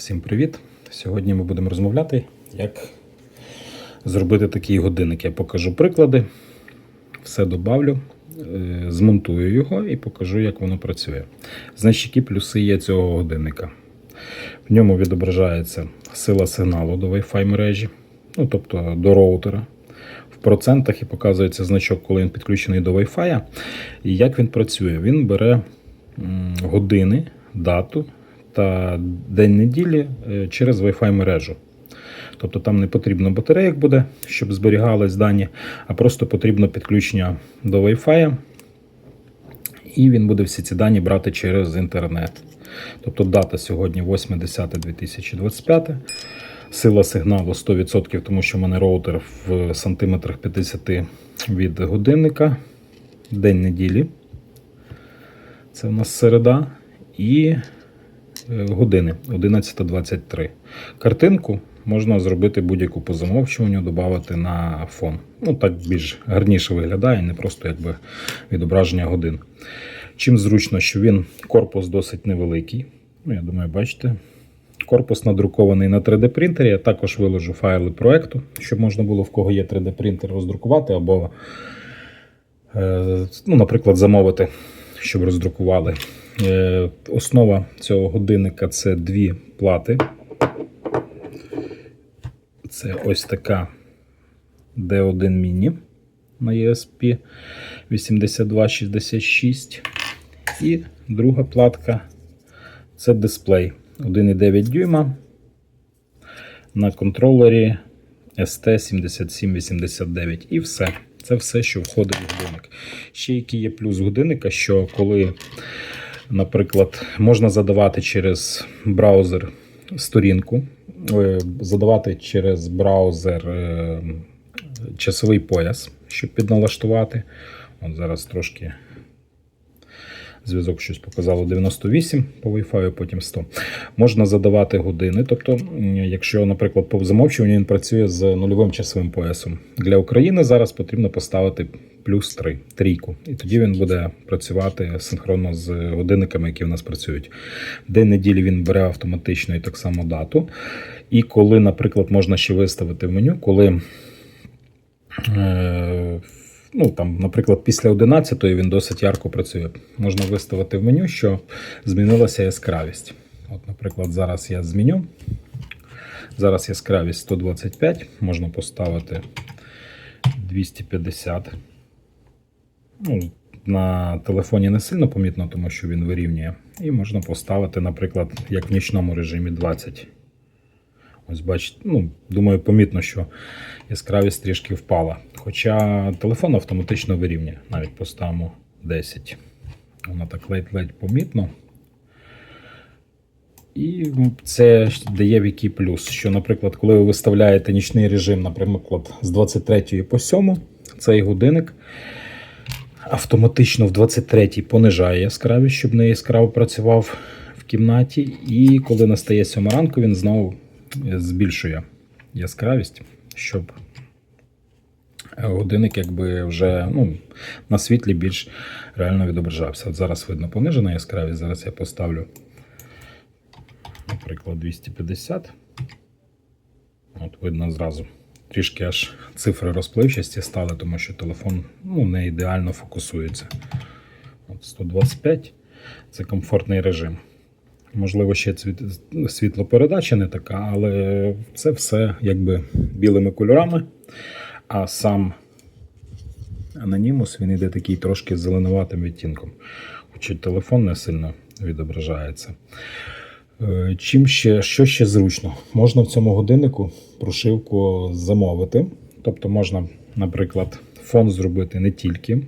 Всім привіт! Сьогодні ми будемо розмовляти, як зробити такий годинник. Я покажу приклади, все добавлю, е, змонтую його і покажу, як воно працює. Значить, які плюси є цього годинника. В ньому відображається сила сигналу до Wi-Fi мережі, ну тобто до роутера. В процентах і показується значок, коли він підключений до Wi-Fi. І як він працює? Він бере години, дату та день неділі е, через Wi-Fi мережу. Тобто там не потрібно батарейок буде, щоб зберігались дані, а просто потрібно підключення до Wi-Fi. І він буде всі ці дані брати через інтернет. Тобто дата сьогодні 8.10.2025. Сила сигналу 100%, тому що в мене роутер в сантиметрах 50 від годинника. День неділі. Це у нас середа. І години 11.23. Картинку можна зробити будь-яку по замовчуванню, додати на фон. Ну так більш гарніше виглядає, не просто якби відображення годин. Чим зручно, що він корпус досить невеликий. Ну, я думаю, бачите. Корпус надрукований на 3D принтері. Я також виложу файли проекту, щоб можна було в кого є 3D принтер роздрукувати, або, е, ну, наприклад, замовити, щоб роздрукували. Е, Основа цього годинника це дві плати. Це ось така D1 Mini на ESP 8266. І друга платка це дисплей 1,9 дюйма на контролері ST7789. І все. Це все, що входить в годинник. Ще який є плюс годинника, що коли, наприклад, можна задавати через браузер сторінку, е, задавати через браузер е, часовий пояс, щоб підналаштувати. От зараз трошки зв'язок щось показало 98 по Wi-Fi, потім 100. Можна задавати години. Тобто, якщо, наприклад, по замовчуванню він працює з нульовим часовим поясом. Для України зараз потрібно поставити плюс 3, трійку. І тоді він буде працювати синхронно з годинниками, які в нас працюють. День неділі він бере автоматично і так само дату. І коли, наприклад, можна ще виставити в меню, коли. Е, ну, там, наприклад, після 11-ї він досить ярко працює. Можна виставити в меню, що змінилася яскравість. От, наприклад, зараз я зміню. Зараз яскравість 125, можна поставити 250. Ну, на телефоні не сильно помітно, тому що він вирівнює. І можна поставити, наприклад, як в нічному режимі 20. Ось бачите, ну, думаю, помітно, що яскравість трішки впала. Хоча телефон автоматично вирівнює, навіть поставимо 10. Воно так ледь-ледь помітно. І це дає в який плюс, що, наприклад, коли ви виставляєте нічний режим, наприклад, з 23 по 7, цей годинник автоматично в 23 понижає яскравість, щоб не яскраво працював в кімнаті. І коли настає 7 ранку, він знову збільшує яскравість, щоб годинник якби вже ну, на світлі більш реально відображався. Зараз видно понижена яскравість, зараз я поставлю, наприклад, 250. От видно зразу. Трішки аж цифри розпливчасті стали, тому що телефон ну, не ідеально фокусується. От 125 це комфортний режим. Можливо, ще світлопередача не така, але це все якби білими кольорами. А сам анонімус він йде такий трошки зеленуватим відтінком. Хоча телефон не сильно відображається. Е, Чим ще, що ще зручно? Можна в цьому годиннику прошивку замовити. Тобто можна, наприклад, фон зробити не тільки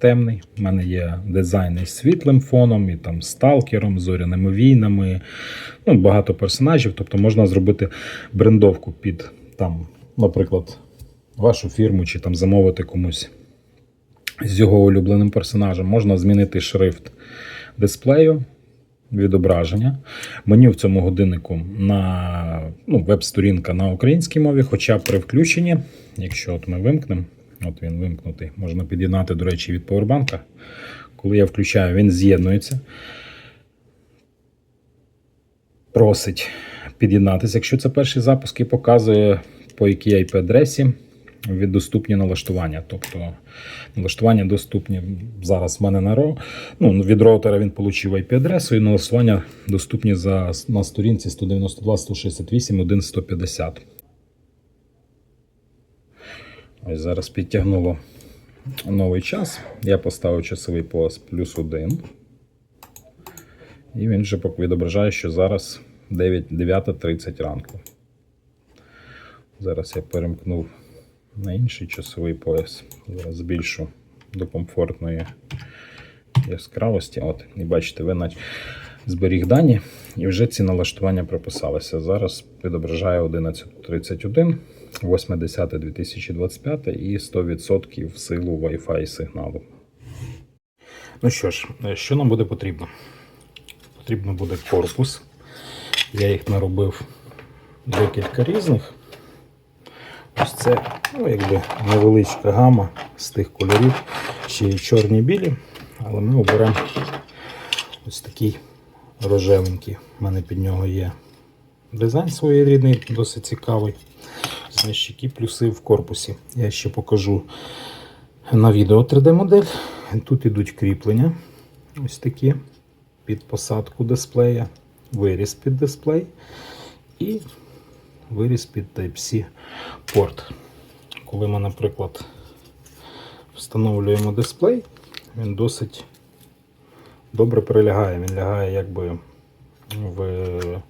темний. У мене є дизайн із світлим фоном, і там сталкером, зоряними війнами. Ну, багато персонажів. Тобто можна зробити брендовку під там, наприклад, вашу фірму чи там замовити комусь з його улюбленим персонажем. Можна змінити шрифт дисплею. Відображення. Меню в цьому годиннику на ну, веб-сторінка на українській мові, хоча при включенні, якщо от ми вимкнемо, от він вимкнутий, можна під'єднати, до речі, від повербанка. Коли я включаю, він з'єднується. Просить під'єднатися, якщо це перший запуск і показує, по якій IP-адресі від доступні налаштування. Тобто налаштування доступні зараз в мене на ро. Ну, від роутера він отримав IP-адресу, і налаштування доступні за, на сторінці 192, 168, 1, 150. Ось зараз підтягнуло новий час. Я поставив часовий пояс плюс 1. І він вже відображає, що зараз 9.30 ранку. Зараз я перемкнув на інший часовий пояс. Зараз збільшу до комфортної яскравості. От, і бачите, ви нач- зберіг дані, і вже ці налаштування прописалися. Зараз відображає 11.31, 8.10.2025 і 100% силу Wi-Fi сигналу. Ну що ж, е, що нам буде потрібно? Потрібно буде корпус. Я їх наробив декілька різних. Ось це ну, якби невеличка гама з тих кольорів. Ще є чорні білі, але ми оберемо ось такий рожевенький. У мене під нього є дизайн своєрідний, досить цікавий. Які плюси в корпусі. Я ще покажу на відео 3D-модель. Тут ідуть кріплення. Ось такі під посадку дисплея, виріз під дисплей і виріз під Type-C порт. Коли ми, наприклад, встановлюємо дисплей, він досить добре прилягає. Він лягає якби в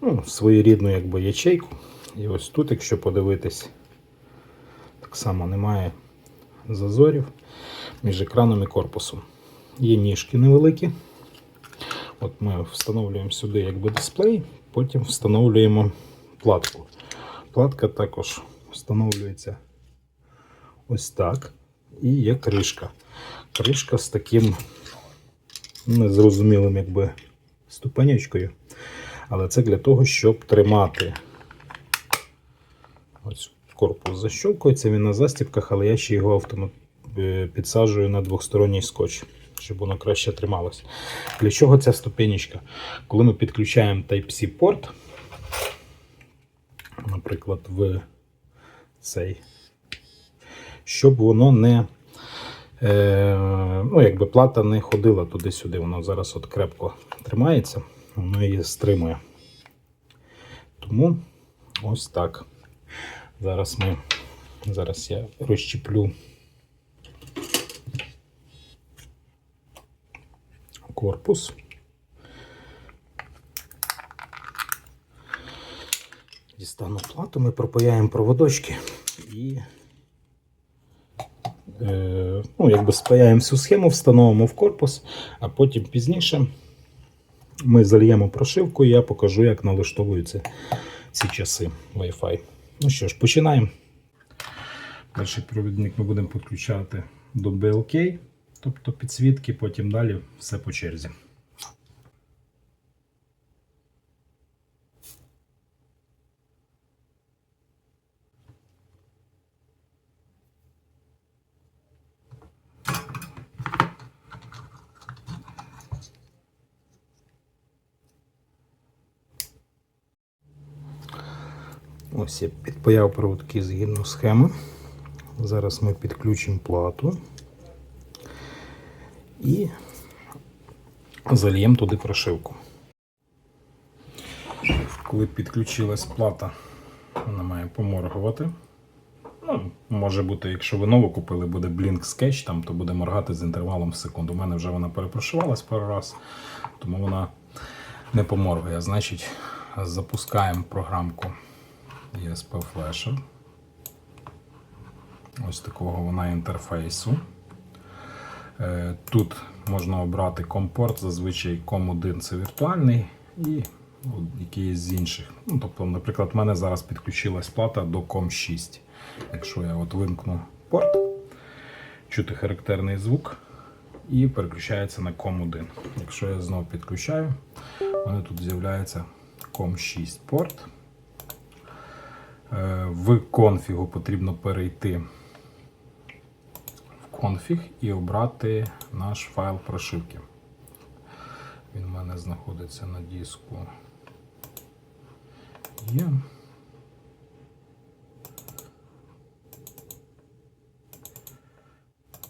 ну, своєрідну якби, ячейку. І ось тут, якщо подивитись, так само немає зазорів між екраном і корпусом. Є ніжки невеликі. От ми встановлюємо сюди якби дисплей, потім встановлюємо платку. Платка також встановлюється ось так. І є кришка. Кришка з таким незрозумілим якби ступенячкою. Але це для того, щоб тримати ось корпус защолкується, він на застібках, але я ще його автомат е, підсаджую на двосторонній скотч, щоб воно краще трималось. Для чого ця ступенечка? Коли ми підключаємо Type-C порт, наприклад, в цей, щоб воно не е, ну, якби плата не ходила туди-сюди, воно зараз от крепко тримається, воно її стримує. Тому ось так. Зараз ми зараз я розчіплю корпус. Дістану плату, ми пропаяємо проводочки і е, ну, якби спаяємо всю схему, встановимо в корпус, а потім пізніше ми зальємо прошивку і я покажу, як налаштовуються ці часи Wi-Fi. Ну що ж, починаємо. Перший провідник ми будемо підключати до BLK, тобто підсвітки, потім далі все по черзі. Ось я підпаяв проводки згідно схеми. Зараз ми підключимо плату і зальємо туди прошивку. Коли підключилась плата, вона має поморгувати. Ну, може бути, якщо ви нову купили, буде Blink Sketch, там, то буде моргати з інтервалом в секунду. У мене вже вона перепрошивалась пару раз, тому вона не поморгує. Значить, запускаємо програмку ESP Flash. Ось такого вона інтерфейсу. Е, Тут можна обрати компорт, зазвичай COM1 це віртуальний і якийсь з інших. Ну, тобто, наприклад, в мене зараз підключилась плата до COM6. Якщо я от вимкну порт, чути характерний звук і переключається на COM1. Якщо я знову підключаю, у мене тут з'являється COM6 порт. Е, В конфігу потрібно перейти в конфіг і обрати наш файл прошивки. Він у мене знаходиться на диску Є.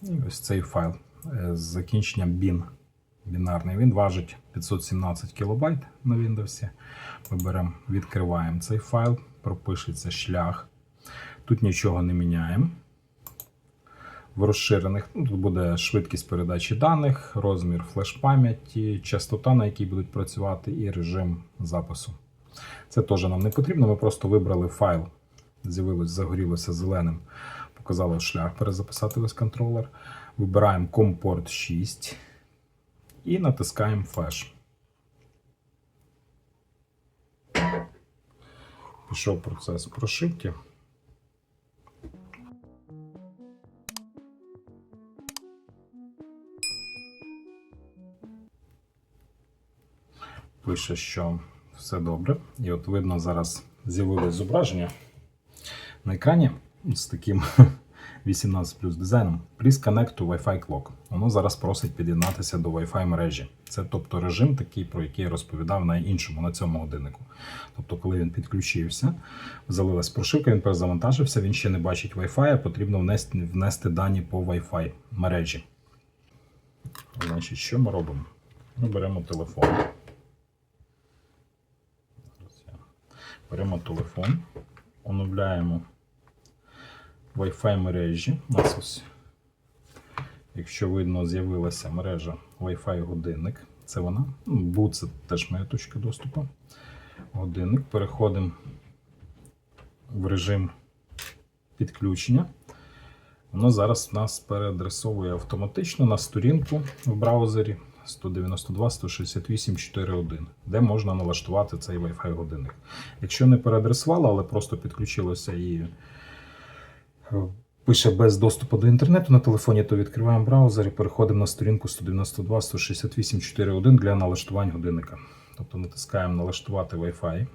І ось цей файл е, з закінченням bin. Бінарний. Він важить 517 кБ на Windows. Ми беремо, відкриваємо цей файл, пропишеться шлях. Тут нічого не міняємо. В розширених ну, тут буде швидкість передачі даних, розмір флеш-пам'яті, частота, на якій будуть працювати, і режим запису. Це теж нам не потрібно. Ми просто вибрали файл, з'явилось, загорілося зеленим, показало шлях перезаписати весь контролер. Вибираємо компорт 6 і натискаємо Flash. Пішов процес прошивки. Пише, що все добре. І от видно, зараз з'явилось зображення на екрані з таким 18 плюс дизайном. Please connect to Wi-Fi clock. Воно зараз просить під'єднатися до Wi-Fi мережі. Це тобто режим такий, про який я розповідав на іншому, на цьому годиннику. Тобто, коли він підключився, залилась прошивка, він перезавантажився, він ще не бачить Wi-Fi, потрібно внести, внести дані по Wi-Fi мережі. Значить, що ми робимо? Ми беремо телефон. Беремо телефон, оновляємо Wi-Fi мережі. У нас ось, якщо видно, з'явилася мережа Wi-Fi годинник. Це вона. Ну, Boot це теж моя точка доступу. Годинник. Переходимо в режим підключення. Воно зараз нас переадресовує автоматично на сторінку в браузері 192.168.4.1, де можна налаштувати цей Wi-Fi годинник. Якщо не переадресувало, але просто підключилося і пише без доступу до інтернету на телефоні, то відкриваємо браузер і переходимо на сторінку 192.168.4.1 для налаштувань годинника. Тобто натискаємо налаштувати Wi-Fi.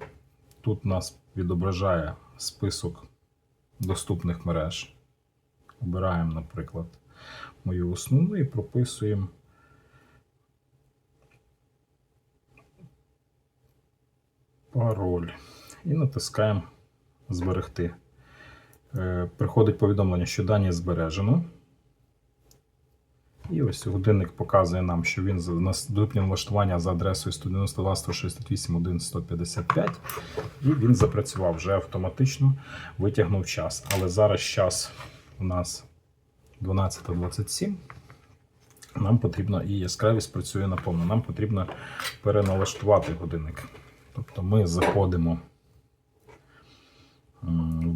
Тут нас відображає список доступних мереж. Обираємо, наприклад, мою основну і прописуємо пароль. І натискаємо Зберегти. Е, Приходить повідомлення, що дані збережено. І ось годинник показує нам, що він за наступні налаштування за адресою 192 168 1 155. І він запрацював вже автоматично, витягнув час. Але зараз час у нас 12.27. Нам потрібно і яскравість працює наповну. Нам потрібно переналаштувати годинник. Тобто ми заходимо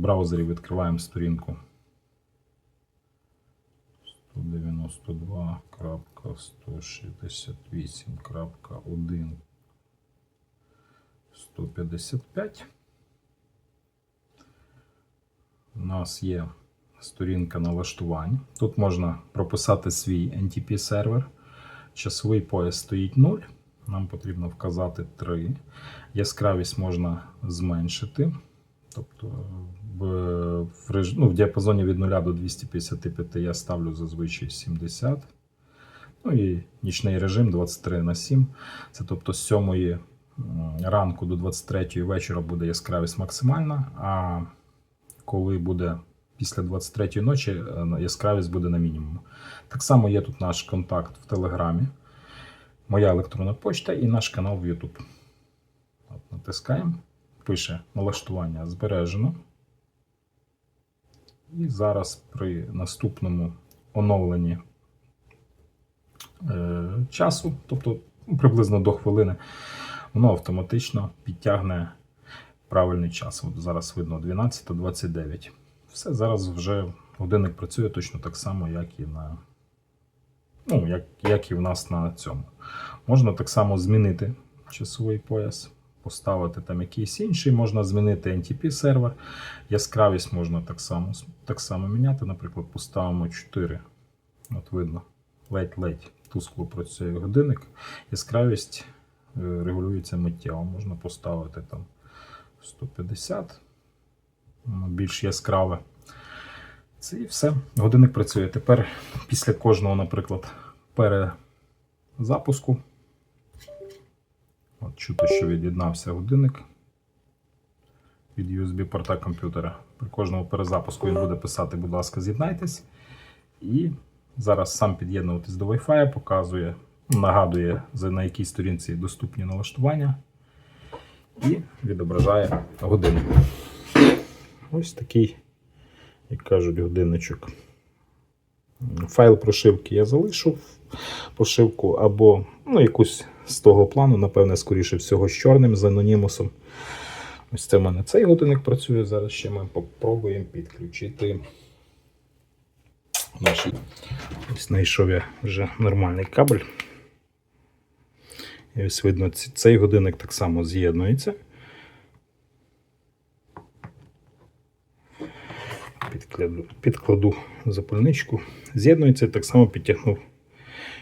браузері, відкриваємо сторінку 192.168.1 155. У нас є сторінка налаштувань. Тут можна прописати свій NTP сервер. Часовий пояс стоїть 0. Нам потрібно вказати 3. Яскравість можна зменшити. Тобто в, реж... ну, в діапазоні від 0 до 255 я ставлю зазвичай 70. Ну і нічний режим 23 на 7. Це тобто з 7 ранку до 23 вечора буде яскравість максимальна. А коли буде після 23 ночі, е, яскравість буде на мінімуму. Так само є тут наш контакт в Телеграмі, моя електронна почта і наш канал в YouTube. От, натискаємо, пише налаштування збережено. І зараз при наступному оновленні е, часу, тобто ну, приблизно до хвилини, воно автоматично підтягне правильний час. От зараз видно 12.29. Все, зараз вже годинник працює точно так само, як і на. Ну, як, як і в нас на цьому. Можна так само змінити часовий пояс, поставити там якийсь інший, можна змінити NTP сервер. Яскравість можна так само, так само міняти. Наприклад, поставимо 4. От видно, ледь-ледь тускло працює годинник. Яскравість е, регулюється миттєво. Можна поставити там 150, більш яскраве. Це і все. Годинник працює. Тепер після кожного, наприклад, перезапуску. От чути, що від'єднався годинник. від USB-порта комп'ютера. При кожному перезапуску він буде писати, будь ласка, з'єднайтесь. І зараз сам під'єднуватись до Wi-Fi, показує, нагадує, на якій сторінці доступні налаштування. І відображає годинник. Ось такий, як кажуть, годинничок. Файл прошивки я залишу прошивку або ну, якусь з того плану, напевне, скоріше всього, з чорним з анонімусом. Ось це в мене цей годинник працює. Зараз ще ми попробуємо підключити наш. Ось знайшов я вже нормальний кабель. І ось видно, цей годинник так само з'єднується. Підкладу, підкладу запальничку. З'єднується, так само підтягнув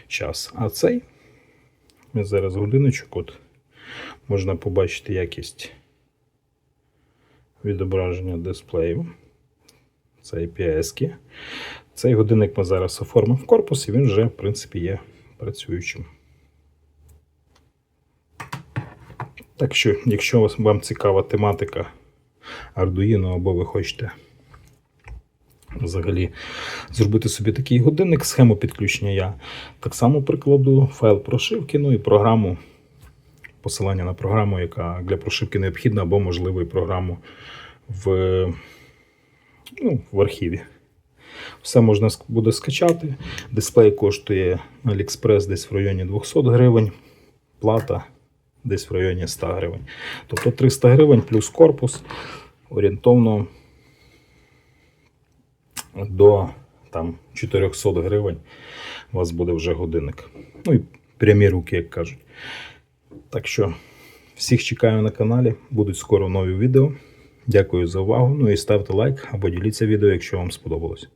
час. А цей зараз годиночок, от можна побачити якість відображення дисплею. Це IPS. Цей годинник ми зараз оформимо корпус, і він вже, в принципі, є працюючим. Так що, якщо вам цікава тематика Arduino, або ви хочете взагалі зробити собі такий годинник, схему підключення я так само прикладу, файл прошивки, ну і програму, посилання на програму, яка для прошивки необхідна, або, можливо, і програму в, ну, в архіві. Все можна буде скачати. Дисплей коштує на AliExpress десь в районі 200 гривень, плата десь в районі 100 гривень. Тобто 300 гривень плюс корпус орієнтовно до там, 400 гривень у вас буде вже годинник. Ну і прямі руки, як кажуть. Так що всіх чекаю на каналі. Будуть скоро нові відео. Дякую за увагу. Ну і ставте лайк або діліться відео, якщо вам сподобалось.